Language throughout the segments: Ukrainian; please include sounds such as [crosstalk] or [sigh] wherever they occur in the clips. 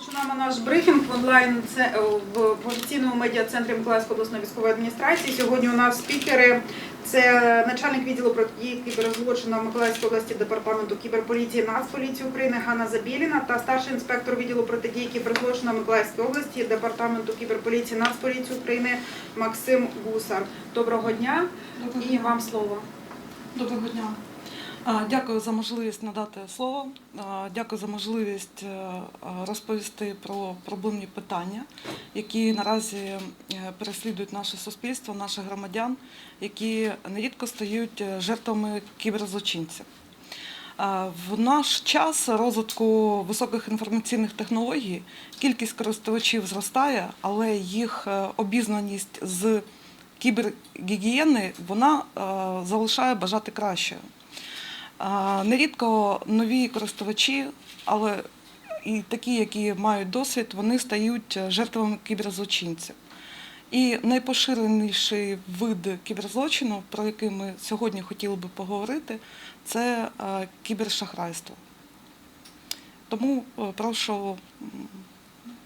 Починаємо наш брифінг в онлайн це в офіційному медіа-центрі Миколаївської обласної військової адміністрації. Сьогодні у нас спікери. Це начальник відділу протидії кіберзлочинам Миколаївської області департаменту кіберполіції Нацполіції України Ганна Забіліна та старший інспектор відділу протидії кіберзлочинам Миколаївської області департаменту кіберполіції Нацполіції України Максим Гусар. Доброго дня Доброго і вам слово. Доброго дня. Дякую за можливість надати слово. Дякую за можливість е, розповісти про проблемні питання, які наразі е, переслідують наше суспільство, наших громадян, які нерідко стають е, жертвами кіберзлочинців. В наш час розвитку високих інформаційних технологій кількість користувачів зростає, але їх обізнаність з кібергігієни вона залишає бажати кращого. Нерідко нові користувачі, але і такі, які мають досвід, вони стають жертвами кіберзлочинців. І найпоширеніший вид кіберзлочину, про який ми сьогодні хотіли би поговорити, це е, кібершахрайство. Тому е, прошу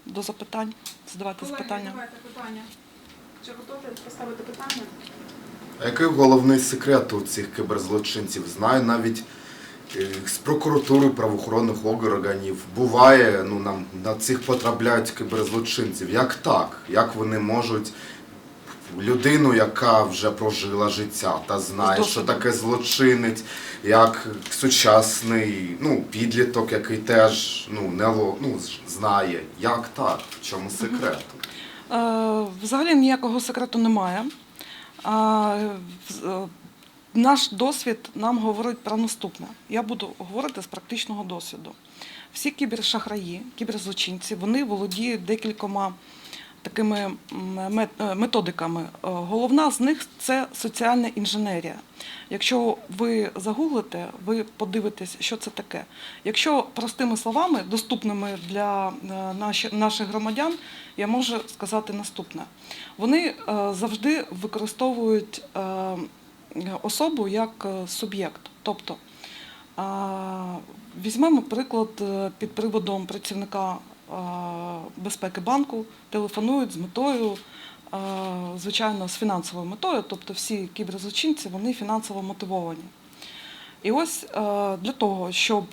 до запитань, задавати запитання. Чи готові поставити питання? А який головний секрет у цих кіберзлочинців? Знаю навіть е, з прокуратури правоохоронних органів. Буває, ну нам на цих потрапляють кіберзлочинців. Як так? Як вони можуть людину, яка вже прожила життя та знає, що таке злочинець, як сучасний ну, підліток, який теж ну, не ну, знає. Як так? В чому секрет? Е, Взагалі ніякого секрету немає. Е, Наш досвід нам говорить про наступне. Я буду говорити з практичного досвіду. Всі кібершахраї, кіберзлочинці, вони володіють декількома такими е, методиками. Е, Головна з них це соціальна інженерія. Якщо ви загуглите, ви подивитесь, що це таке. Якщо простими словами, доступними для е, наших громадян, я можу сказати наступне. Вони завжди використовують особу як суб'єкт. Тобто візьмемо приклад під приводом працівника безпеки банку, телефонують з метою, звичайно, з фінансовою метою, тобто всі кіберзлочинці вони фінансово мотивовані. І ось для того, щоб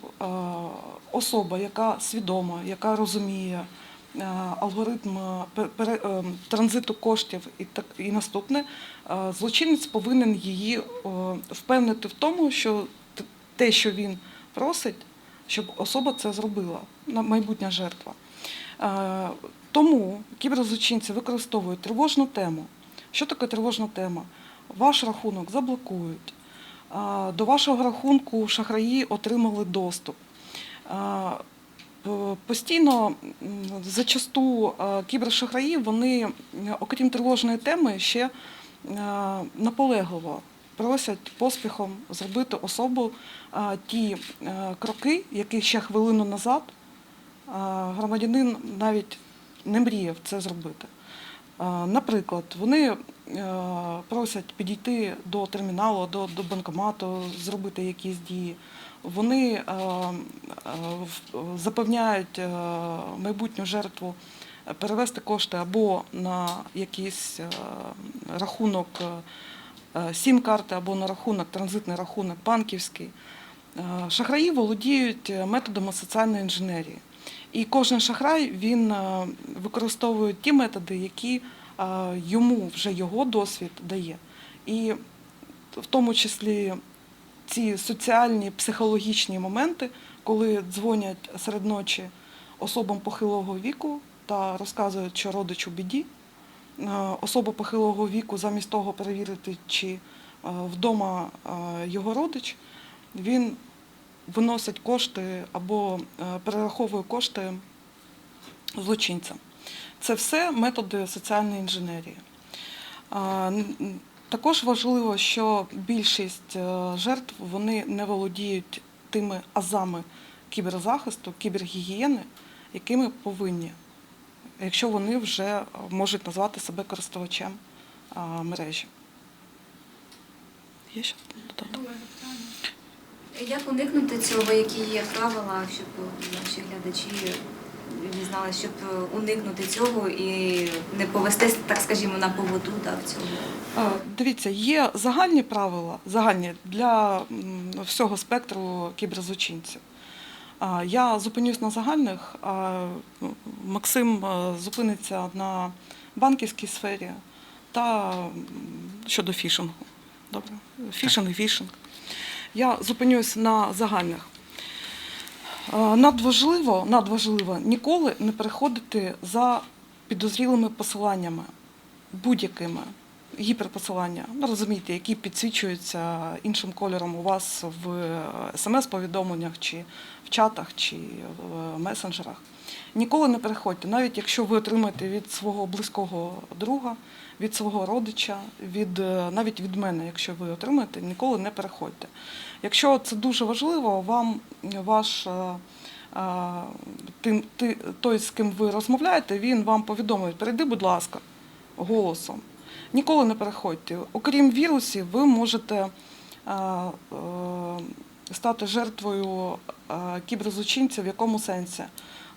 особа, яка свідома, яка розуміє алгоритм транзиту коштів і так і наступне, злочинець повинен її впевнити в тому, що те, що він просить, щоб особа це зробила, майбутня жертва. Тому кіберзлочинці використовують тривожну тему. Що таке тривожна тема? Ваш рахунок заблокують. До вашого рахунку шахраї отримали доступ. Постійно зачасту кібершахраї, вони, окрім тривожної теми, ще наполегливо просять поспіхом зробити особу ті кроки, які ще хвилину назад громадянин навіть не мріяв це зробити. Наприклад, вони е, просять підійти до терміналу, до, до банкомату, зробити якісь дії. Вони е, е, запевняють майбутню жертву перевести кошти або на якийсь рахунок е, сім-карти, або на рахунок, транзитний рахунок банківський. Шахраї володіють методами соціальної інженерії. І кожен шахрай він е, використовує ті методи, які е, йому вже його досвід дає. І в тому числі ці соціальні психологічні моменти, коли дзвонять серед ночі особам похилого віку та розказують, що родич у біді. Е, Особа похилого віку, замість того перевірити, чи вдома його родич, він виносить кошти або е, перераховує кошти злочинцям. Це все методи соціальної інженерії. Також важливо, що більшість е, жертв вони не володіють тими азами кіберзахисту, кібергігієни, якими повинні, якщо вони вже е, можуть назвати себе користувачем мережі. Є ще додати? Як уникнути цього, які є правила, щоб наші глядачі дізналась, щоб е, уникнути цього і не повестись, так скажімо, на поводу да, в цьому? Е, Дивіться, є загальні правила, загальні для всього спектру кіберзлочинців. Я зупинюсь на загальних, а Максим е, зупиниться на банківській сфері та щодо фішингу. Добре? Фішинг, і фішинг. Я зупинюсь на загальних. Е, Надважливо, надважливо ніколи не переходити за підозрілими посиланнями будь-якими гіперпосилання, ну розумієте, які підсвічуються іншим кольором у вас в смс-повідомленнях, чи в чатах, чи в месенджерах. Ніколи не переходьте, навіть якщо ви отримаєте від свого близького друга, від свого родича, від, е, навіть від мене, якщо ви отримаєте, ніколи не переходьте. Якщо це дуже важливо, вам ваш е, е, тим, той, з ким ви розмовляєте, він вам повідомить, перейди, будь ласка, голосом. Ніколи не переходьте. Окрім вірусів, ви можете е, е, стати жертвою е, кіберзлочинців в якому сенсі?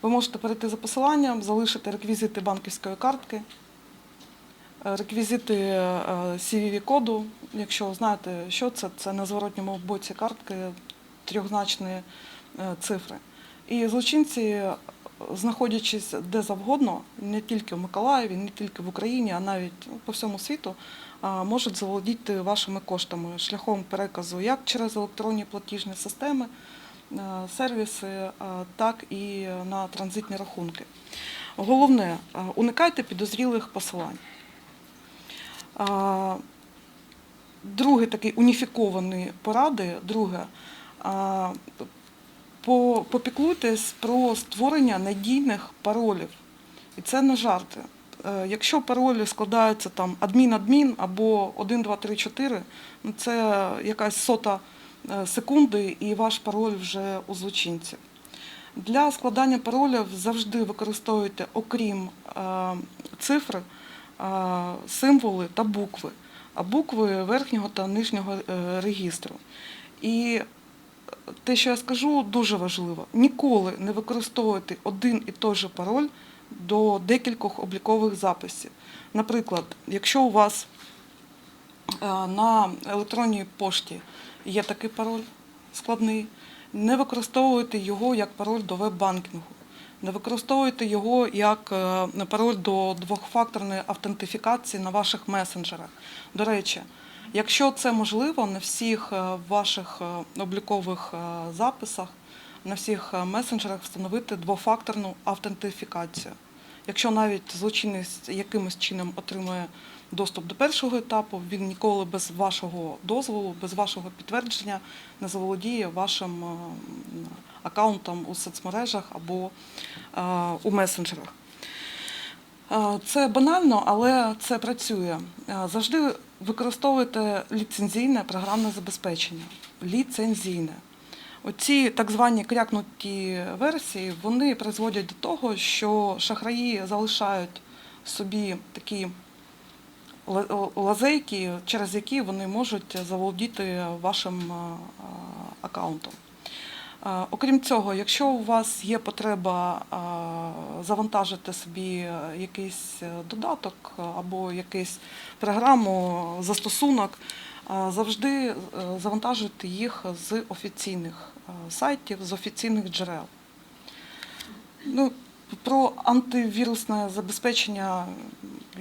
Ви можете перейти за посиланням, залишити реквізити банківської картки, реквізити CVV-коду. Якщо знаєте, що це, це на зворотньому боці картки трьохзначні цифри. І злочинці, знаходячись де завгодно, не тільки в Миколаєві, не тільки в Україні, а навіть по всьому світу, можуть заволодіти вашими коштами шляхом переказу як через електронні платіжні системи, е, сервіси, е, так і на транзитні рахунки. Головне, е, уникайте підозрілих посилань. Другий такий уніфікований поради. Друге, попіклуйтесь про створення надійних паролів. І це не жарти. Е, Якщо паролі складаються там адмін-адмін або 1, 2, 3, 4, ну це якась сота е, секунди і ваш пароль вже у злочинців. Для складання паролів завжди використовуйте, окрім е, цифр, е, символи та букви, а букви верхнього та нижнього регістру. І те, що я скажу, дуже важливо. Ніколи не використовуйте один і той же пароль до декількох облікових записів. Наприклад, якщо у вас е, на електронній пошті є такий пароль складний, не використовуйте його як пароль до веб-банкінгу. Використовуйте його як е, пароль до двохфакторної автентифікації на ваших месенджерах. До речі, якщо це можливо, на всіх е, ваших е, облікових записах, на всіх месенджерах встановити двофакторну автентифікацію. Якщо навіть злочинець якимось чином отримує доступ до першого етапу, він ніколи без вашого дозволу, без вашого підтвердження не заволодіє вашим аккаунтом у соцмережах або е, у месенджерах. Е, Це банально, але це працює. Е, Завжди використовуйте ліцензійне програмне забезпечення. Ліцензійне. Оці так звані крякнуті версії вони призводять до того, що шахраї залишають собі такі лазейки, через які вони можуть заволодіти вашим аккаунтом. Окрім цього, якщо у вас є потреба завантажити собі е, якийсь е, додаток е, або якусь програму, застосунок, завжди завантажуйте їх з офіційних сайтів, з офіційних джерел. Ну, про антивірусне забезпечення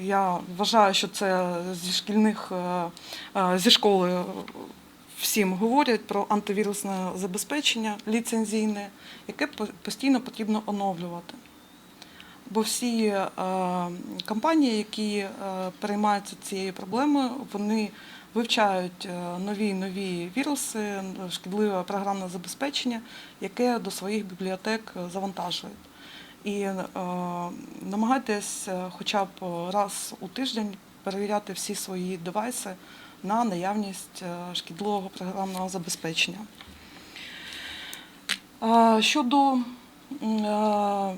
я вважаю, що це зі шкільних зі школи всім говорять про антивірусне забезпечення ліцензійне, яке постійно потрібно оновлювати. Бо всі е, компанії, які е, переймаються цією проблемою, вони вивчають е, нові нові віруси, шкідливе програмне забезпечення, яке до своїх бібліотек завантажують. І е, намагайтесь е, хоча б раз у тиждень перевіряти всі свої девайси на наявність е, шкідливого програмного забезпечення. Щодо е,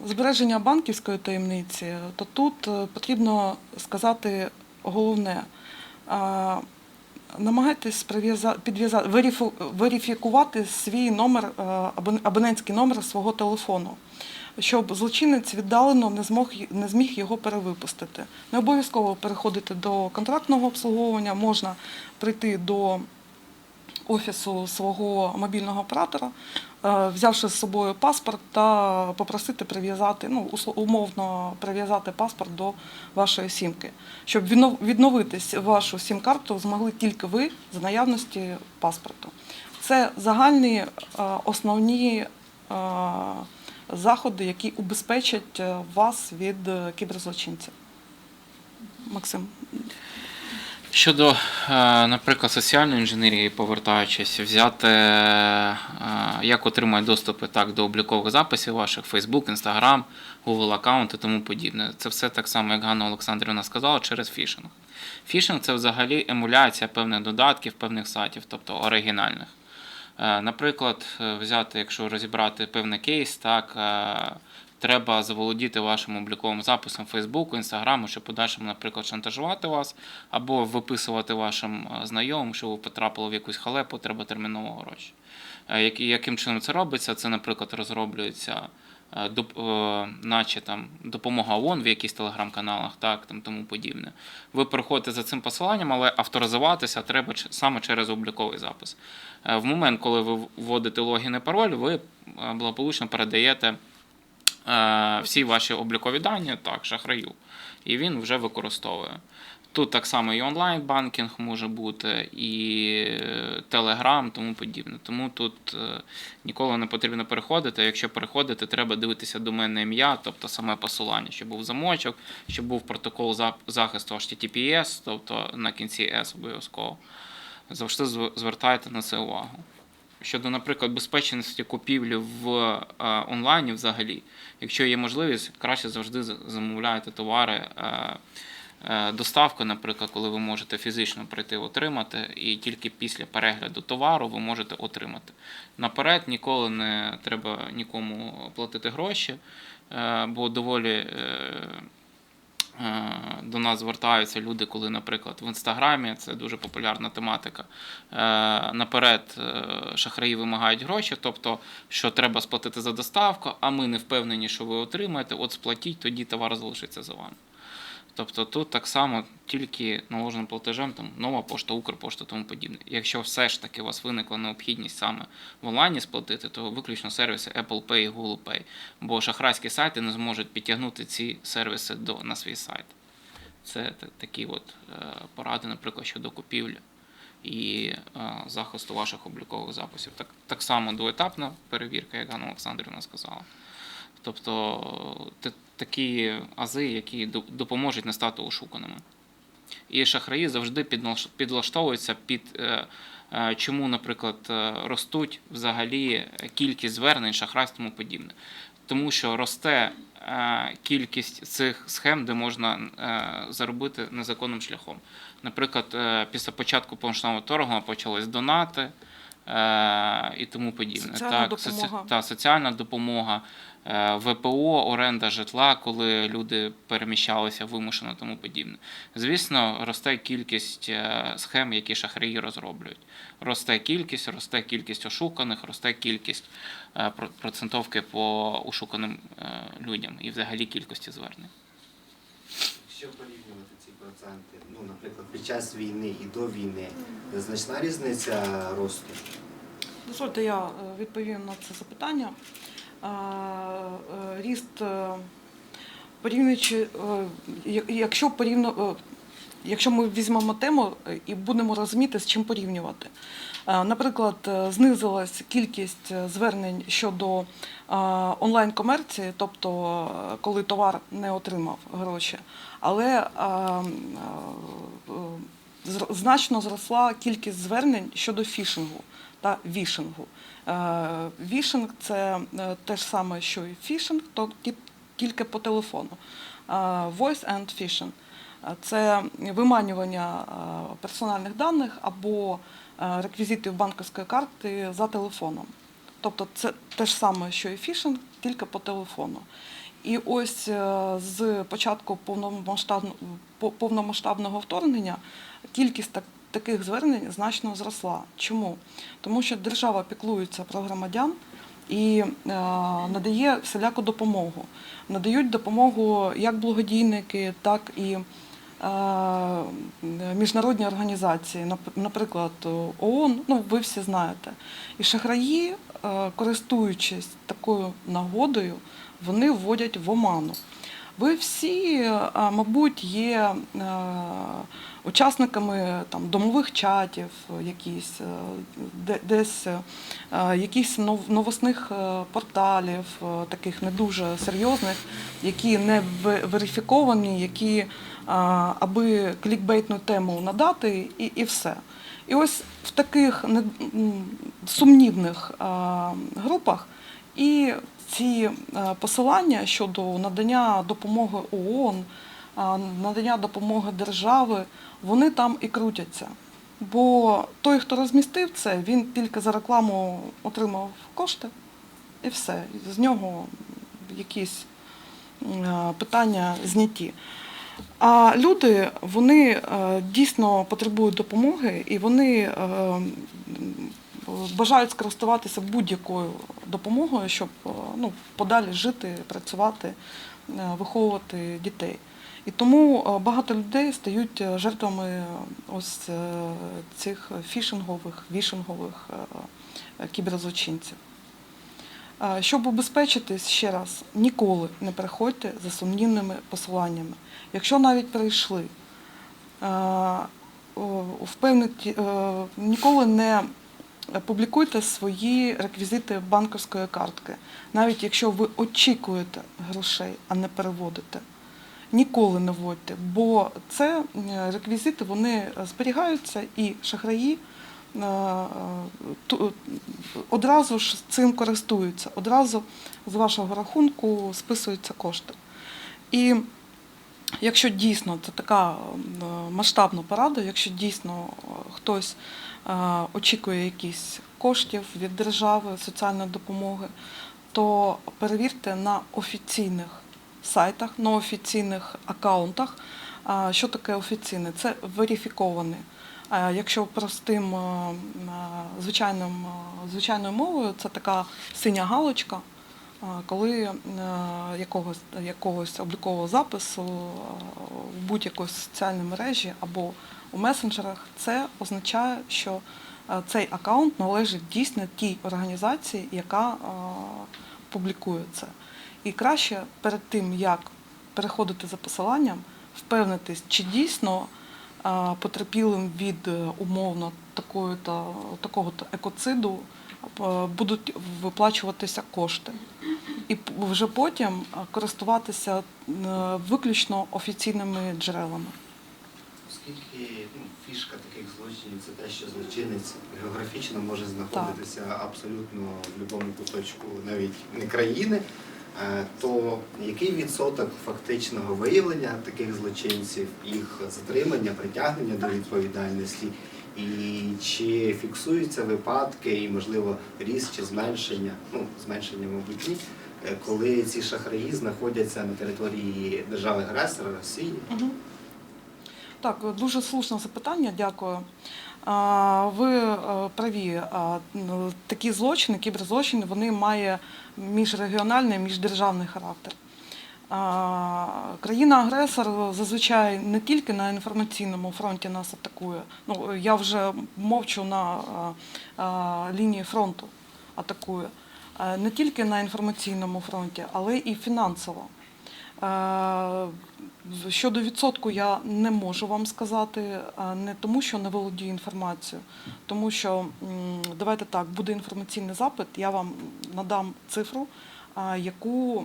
збереження банківської таємниці, то тут е, потрібно сказати головне. Намагайтесь верифікувати свій номер, абонентський номер свого телефону. Щоб злочинець віддалено не змог не зміг його перевипустити. Не обов'язково переходити до контрактного обслуговування, можна прийти до офісу свого мобільного оператора, е, взявши з собою паспорт та попросити прив'язати, ну, умовно прив'язати паспорт до вашої сімки. Щоб віднов- відновити вашу сім-карту змогли тільки ви за наявності паспорту. Це загальні е, основні е, заходи, які убезпечать е, вас від е, кіберзлочинців. Максим. Щодо, е, наприклад, соціальної інженерії, повертаючись, взяти, як отримати доступи так до облікових записів ваших Facebook, Instagram, Google аккаунт і тому подібне. Це все так само, як Ганна Олександрівна сказала, через фішинг. Фішинг це взагалі емуляція певних додатків, певних сайтів, тобто оригінальних. Е, Наприклад, е, взяти, якщо розібрати певний кейс, так е, треба заволодіти вашим обліковим записом Фейсбуку, Інстаграму, щоб подальшому, наприклад, шантажувати вас, або виписувати вашим знайомим, що ви потрапили в якусь халепу, треба терміново гроші. Яким чином це робиться? Це, наприклад, розроблюється. Е, е, Наче там допомога ООН в якихось телеграм-каналах, так там тому подібне. Ви переходите за цим посиланням, але авторизуватися треба саме через обліковий запис. Е, В момент, коли ви вводите логін і пароль, ви благополучно передаєте всі ваші облікові дані так, шахраю, і він вже використовує. Тут так само і онлайн-банкінг може бути, і Телеграм, тому подібне. Тому тут е, ніколи не потрібно переходити. Якщо переходити, треба дивитися доменне ім'я, тобто саме посилання, щоб був замочок, щоб був протокол захисту HTTPS, тобто на кінці S обов'язково. Завжди звертайте на це увагу. Щодо, наприклад, безпечності купівлі в е, онлайні взагалі, якщо є можливість, краще завжди замовляйте товари. Е, Доставка, наприклад, коли ви можете фізично прийти отримати, і тільки після перегляду товару ви можете отримати. Наперед ніколи не треба нікому платити гроші, е, бо доволі е, до нас звертаються люди, коли, наприклад, в інстаграмі це дуже популярна тематика. Наперед шахраї вимагають гроші, тобто, що треба сплатити за доставку, а ми не впевнені, що ви отримаєте, от сплатіть, тоді товар залишиться за вами. Тобто тут так само тільки наложеним платежем, там нова пошта, Укрпошта, тому подібне. Якщо все ж таки у вас виникла необхідність саме в онлайні сплатити, то виключно сервіси Apple Pay і Google Pay, бо шахрайські сайти не зможуть підтягнути ці сервіси до, на свій сайт. Це такі от е, поради, наприклад, щодо купівлі і е, захисту ваших облікових записів. Так, так само двоетапна перевірка, як Ганна Олександрівна сказала. Тобто т- такі ази, які допоможуть не стати ошуканими. І шахраї завжди підлаштовуються під е, е, чому, наприклад, е, ростуть взагалі кількість звернень, шахрайств тому подібне. Тому що росте кількість цих схем, де можна заробити незаконним шляхом. Наприклад, після початку повномасштабного торгу почались донати. І тому подібне. Соціальна так, соці- та, соціальна допомога, ВПО, оренда житла, коли люди переміщалися вимушено тому подібне. Звісно, росте кількість е, схем, які шахраї розроблюють. Росте кількість, росте кількість ошуканих, росте кількість е, процентовки по ошуканим е, людям і взагалі кількості звернень. Якщо порівнювати ці проценти, ну, наприклад, під час війни і до війни, значна різниця росту. Дозвольте, я е, відповім на це запитання. Е, Ріст, е, порівнюючи, е, якщо порівну, е, якщо ми візьмемо тему і будемо розуміти, з чим порівнювати. Наприклад, знизилась кількість звернень щодо онлайн-комерції, тобто коли товар не отримав гроші, але значно зросла кількість звернень щодо фішингу та вішингу. Е, Вішинг це е, те ж саме, що і фішинг, тільки по телефону. Е, Voice and phishing – це виманювання персональних даних або реквізитів банківської карти за телефоном. Тобто це те ж саме, що і фішинг, тільки по телефону. І ось з початку повномасштабного вторгнення кількість так, таких звернень значно зросла. Чому? Тому що держава піклується про громадян і е, надає всіляку допомогу. Надають допомогу як благодійники, так і е, міжнародні організації, наприклад, ООН, ну ви всі знаєте. І шахраї, е, користуючись такою нагодою, вони вводять в оману. Ви всі, мабуть, є учасниками там, домових чатів, якісь, е, де- десь е, якісь новосних е, порталів, таких не дуже серйозних, які не ве- верифіковані, які аби клікбейтну тему надати, і, і все. І ось в таких сумнівних групах і ці посилання щодо надання допомоги ООН, надання допомоги держави, вони там і крутяться. Бо той, хто розмістив це, він тільки за рекламу отримав кошти і все. З нього якісь питання зняті. А люди вони е, дійсно потребують допомоги і вони е, бажають скористуватися будь-якою допомогою, щоб е, ну, подалі жити, працювати, виховувати дітей. І тому е, багато людей стають е, жертвами е, ось цих фішингових, вішингових кіберзлочинців. Щоб убезпечитись ще раз, ніколи не переходьте за сумнівними посиланнями. Якщо навіть е, ніколи не публікуйте свої реквізити банківської картки, навіть якщо ви очікуєте грошей, а не переводите. Ніколи не вводьте, бо це е, реквізити вони зберігаються і шахраї е, е, одразу ж цим користуються, одразу з вашого рахунку списуються кошти. І якщо дійсно це така масштабна порада, якщо дійсно хтось очікує якісь коштів від держави, соціальної допомоги, то перевірте на офіційних сайтах, на офіційних аккаунтах. Що таке офіційне? Це верифікований. Якщо простим звичайним, звичайною мовою, це така синя галочка, коли якогось, якогось облікового запису в будь-якій соціальній мережі або у месенджерах, це означає, що цей аккаунт належить дійсно тій організації, яка публікує це. І краще перед тим, як переходити за посиланням, впевнитись, чи дійсно потерпілим від е, умовно такої та такого екоциду будуть виплачуватися кошти. І вже потім користуватися е, виключно офіційними джерелами. Оскільки ну, фішка таких злочинів це те, що злочинець географічно може знаходитися абсолютно в будь-якому куточку навіть не країни, то який відсоток фактичного виявлення таких злочинців, їх затримання, притягнення до відповідальності, і чи фіксуються випадки і, можливо, ріст чи зменшення, ну зменшення, мабуть, ні, е, коли ці шахраї знаходяться на території держави-агресора Росії? Так, дуже слушне запитання, дякую. Ви е, праві, такі злочини, кіберзлочини, вони мають міжрегіональний, міждержавний характер. Країна-агресор зазвичай не тільки на інформаційному фронті нас атакує. Ну, я вже мовчу на лінії фронту атакує. Не тільки на інформаційному фронті, але і фінансово. Е, Щодо відсотку я не можу вам сказати, е, не тому, що не володію інформацією, тому що давайте так, буде інформаційний запит, я вам надам цифру, е, яку,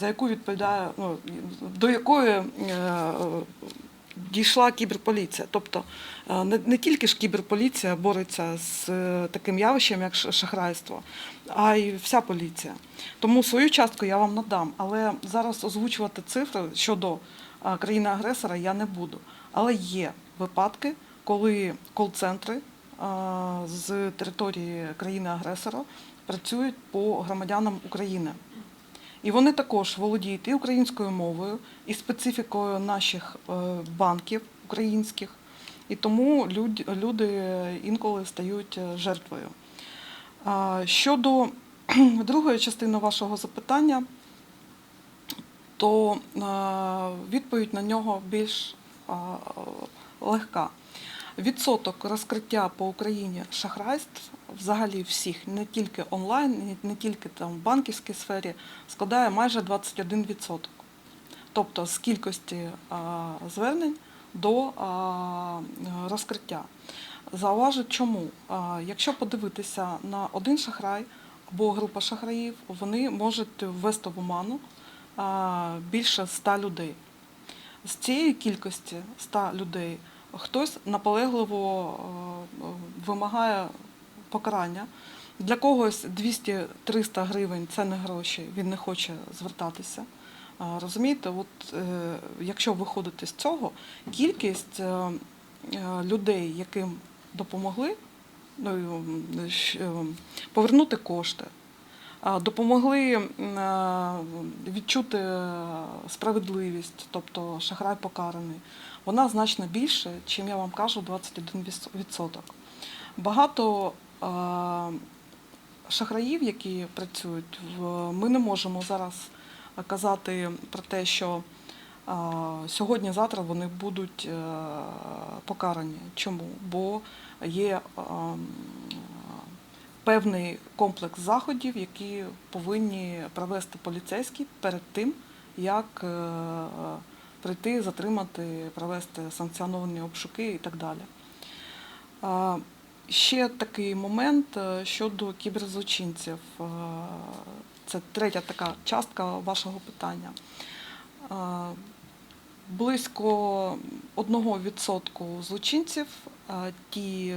за яку відповідає, ну, до якої дійшла кіберполіція. Тобто е, не, не тільки ж кіберполіція бореться з е, таким явищем, як шахрайство, а й вся поліція. Тому свою частку я вам надам, але зараз озвучувати цифри щодо країни-агресора я не буду. Але є випадки, коли кол-центри з території країни-агресора працюють по громадянам України. І вони також володіють і українською мовою, і специфікою наших е, банків українських. І тому люди інколи стають е, жертвою. Щодо [clears throat] другої частини вашого запитання, то відповідь на нього більш легка. Відсоток розкриття по Україні шахрайств взагалі всіх, не тільки онлайн, не- тільки там в банківській сфері, складає майже 21%. Тобто з кількості звернень до розкриття. Зауважу чому. Якщо подивитися на один шахрай або група шахраїв, вони можуть ввести в оману більше 100 людей. З цієї кількості 100 людей хтось наполегливо вимагає покарання. Для когось 200-300 гривень це не гроші, він не хоче звертатися. Розумієте, от е, якщо виходити з цього, кількість е, е, людей, яким допомогли ну, повернути кошти, допомогли відчути справедливість, тобто шахрай покараний, вона значно більше, чим я вам кажу, 21%. Багато шахраїв, які працюють, ми не можемо зараз казати про те, що сьогодні-завтра вони будуть е, покарані. Чому? Бо є певний комплекс заходів, які повинні провести поліцейські перед тим, як е, прийти, затримати, провести санкціоновані обшуки і так далі. Ще такий момент е, щодо кіберзлочинців. Е, Це третя така частка вашого питання. Е, Близько 1% злочинців, ті,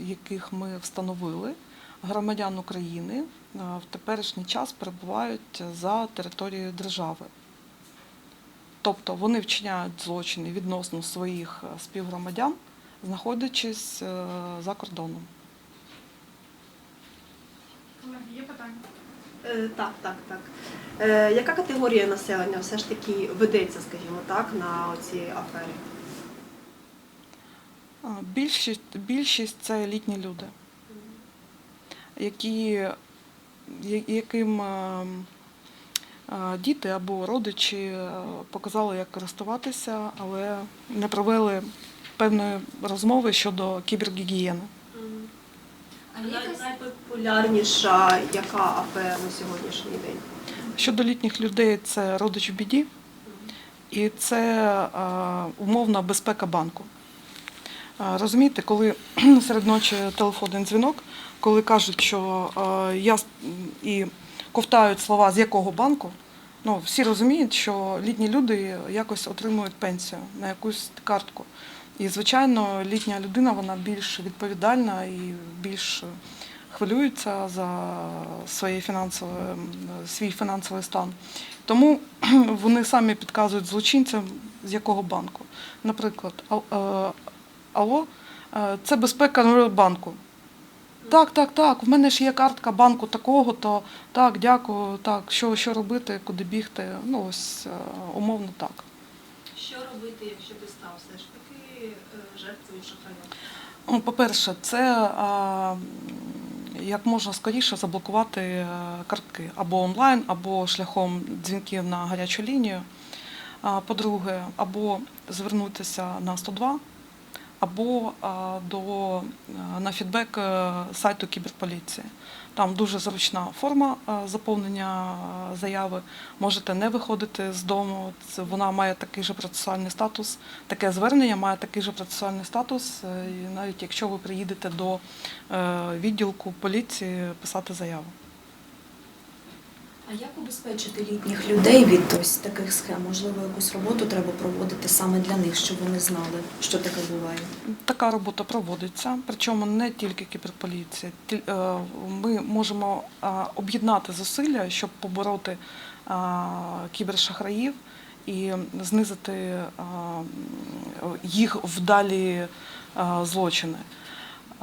яких ми встановили, громадян України, в теперішній час перебувають за територією держави. Тобто вони вчиняють злочини відносно своїх співгромадян, знаходячись е, за кордоном. Є питання? Е, Так, так, так. Е, Яка категорія населення все ж таки ведеться, скажімо так, на цій афері? Більшість, більшість це літні люди, які, яким діти або родичі показали, як користуватися, але не провели певної розмови щодо кібергігієни. А Найпопулярніша яка афера на сьогоднішній день? Щодо літніх людей, це родич в біді, і це умовна безпека банку. Розумієте, коли [clears throat] серед ночі телефонний дзвінок, коли кажуть, що я і ковтають слова з якого банку, ну всі розуміють, що літні люди якось отримують пенсію на якусь картку. І, звичайно, літня людина вона більш відповідальна і більш хвилюється за своє фінансове, свій фінансовий стан. Тому [clears throat] вони самі підказують злочинцям, з якого банку. Наприклад, «Ал- е, е, це безпека банку. Так, так, так. В мене ж є картка банку такого, то так, дякую, так, що, що робити, куди бігти. Ну, ось е, умовно так. Що робити, якщо ти став все ж жертвою шахрая? Ну, По-перше, це як можна скоріше заблокувати е, картки або онлайн, або шляхом дзвінків на гарячу лінію. По-друге, або звернутися на 102, або до, е, на фідбек е, сайту кіберполіції. Там дуже зручна форма е, заповнення е, заяви. Можете не виходити з дому. Вона має такий же процесуальний статус. Таке звернення має такий же процесуальний статус, е, навіть якщо ви приїдете до відділку поліції писати заяву. А як убезпечити літніх людей від ось таких схем? Можливо, якусь роботу треба проводити саме для них, щоб вони знали, що таке буває. Така робота проводиться, причому не тільки кіберполіція. Е, Ми можемо е, об'єднати зусилля, щоб побороти е, кібершахраїв і знизити їх вдалі злочини.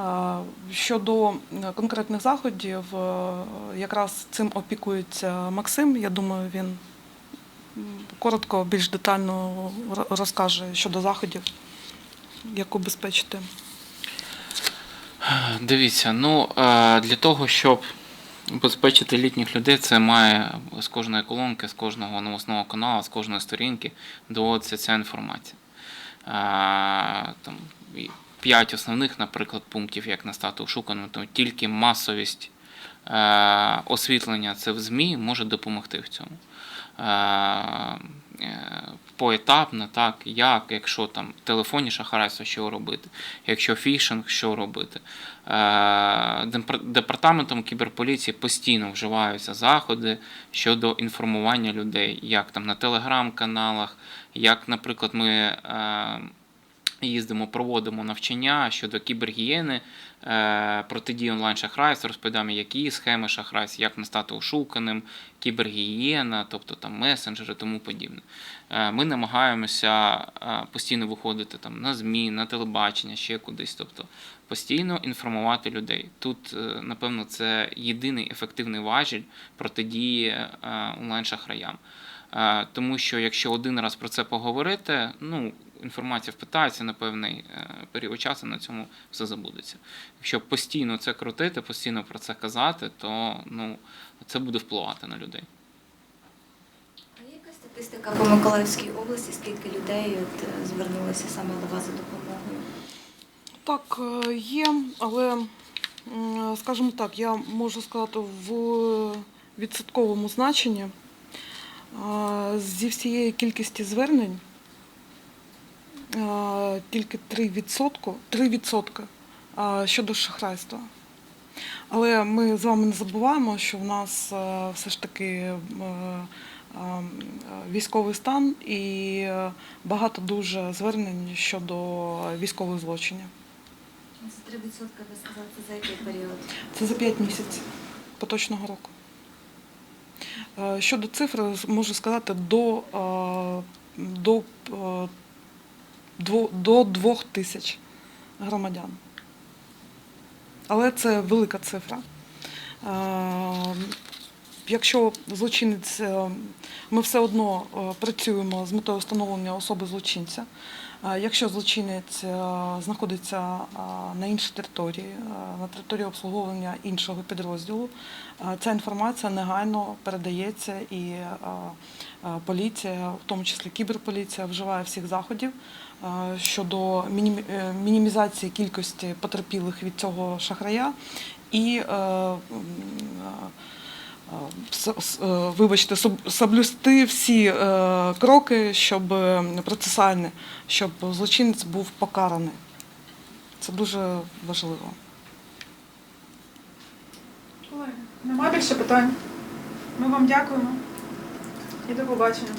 Е, Щодо конкретних заходів, е, якраз цим опікується Максим. Я думаю, він коротко, більш детально розкаже щодо заходів, як убезпечити. Дивіться, ну е, для того, щоб убезпечити літніх людей, це має з кожної колонки, з кожного новосного каналу, з кожної сторінки доводиться ця інформація. Е, Там п'ять основних, наприклад, пунктів, як не стати ошуканим, то тільки масовість е, освітлення це в ЗМІ може допомогти в цьому. Е, е, Поетапно, так, як, якщо там в телефоні що робити, якщо фішинг, що робити. Департаментом кіберполіції постійно вживаються заходи щодо інформування людей, як там на телеграм-каналах, як, наприклад, ми їздимо, проводимо навчання щодо кібергієни, е, протидії онлайн шахрайству, розповідаємо, які схеми шахрайств, як не стати ошуканим, кібергігієна, тобто там месенджери, тому подібне. Е, Ми намагаємося е, постійно виходити там на ЗМІ, на телебачення, ще кудись. Тобто постійно інформувати людей. Тут, напевно, це єдиний ефективний важіль протидії онлайн-шахраям. Е, Тому що якщо один раз про це поговорити, ну, інформація впитається на певний е, період часу, на цьому все забудеться. Якщо постійно це крутити, постійно про це казати, то ну, це буде впливати на людей. А яка статистика по Миколаївській області, скільки людей от, е, звернулося саме до вас за допомогою? Так, е, є, але, скажімо так, я можу сказати в відсотковому значенні зі всієї кількості звернень тільки 3%, 3% е, щодо шахрайства. Але ми з вами не забуваємо, що в нас е, все ж таки е, е, військовий стан і багато дуже звернень щодо військових злочинів. Це 3% ви сказали, це за який період? Це за 5 місяців поточного року. Щодо цифри, можу сказати до, до, до 2 тисяч громадян. Але це велика цифра. Е, Якщо злочинець, е, ми все одно е, працюємо з метою встановлення особи злочинця. Якщо злочинець знаходиться на іншій території, на території обслуговування іншого підрозділу, ця інформація негайно передається і поліція, в тому числі кіберполіція, вживає всіх заходів щодо е, мінімізації кількості потерпілих від цього шахрая і е, е, е, вибачте, соблюсти всі е, кроки, щоб е, процесуальні, щоб злочинець був покараний. Це дуже важливо. Колеги, Нема більше питань. Ми вам дякуємо і до побачення.